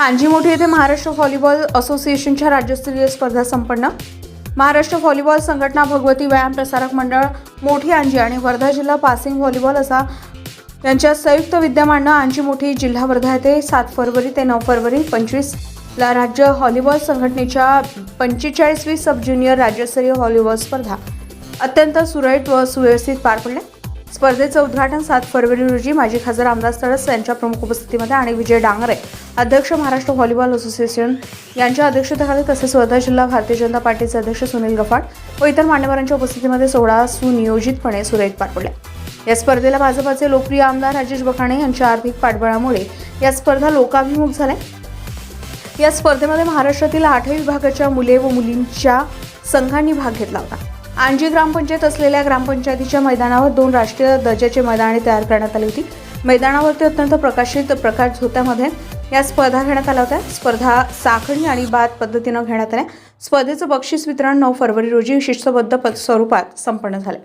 आणजी मोठी येथे महाराष्ट्र व्हॉलीबॉल असोसिएशनच्या राज्यस्तरीय स्पर्धा संपन्न. महाराष्ट्र व्हॉलीबॉल संघटना भगवती व्यायाम प्रसारक मंडळ मोठी आंजी आणि वर्धा जिल्हा पासिंग व्हॉलीबॉल असा यांच्या संयुक्त विद्यमानं आंजी मोठी जिल्हा वर्धा येथे सात फरवरी ते नऊ फरवरी पंचवीस ला राज्य व्हॉलीबॉल संघटनेच्या पंचेचाळीसवी सब ज्युनियर राज्यस्तरीय व्हॉलीबॉल स्पर्धा अत्यंत सुरळीत व सुव्यवस्थित पार पडले स्पर्धेचं उद्घाटन सात फरवरी रोजी माजी खासदार रामदास तडस यांच्या प्रमुख उपस्थितीमध्ये आणि विजय डांगरे अध्यक्ष महाराष्ट्र व्हॉलीबॉल असोसिएशन यांच्या अध्यक्षतेखाली तसेच वर्धा जिल्हा भारतीय जनता पार्टीचे अध्यक्ष सुनील गफाट व इतर मान्यवरांच्या उपस्थितीमध्ये सोहळा सुनियोजितपणे सुरळीत पार पडला. या स्पर्धेला भाजपाचे लोकप्रिय आमदार राजेश बखाणे यांच्या आर्थिक पाठबळामुळे या स्पर्धा लोकाभिमुख झाल्या. या स्पर्धेमध्ये महाराष्ट्रातील आठही विभागाच्या मुले व मुलींच्या संघांनी भाग घेतला होता. आणजी ग्रामपंचायत असलेल्या ग्रामपंचायतीच्या मैदानावर दोन राष्ट्रीय दर्जाचे मैदाने तयार करण्यात आली होती. मैदानावरती अत्यंत प्रकाशित प्रकाश झोत्यामध्ये या स्पर्धा घेण्यात आल्या होत्या. स्पर्धा साखळी आणि बाद पद्धतीनं घेण्यात आल्या. स्पर्धेचं बक्षीस वितरण नऊ फरवरी रोजी शिस्तबद्ध पद स्वरूपात संपन्न झालं.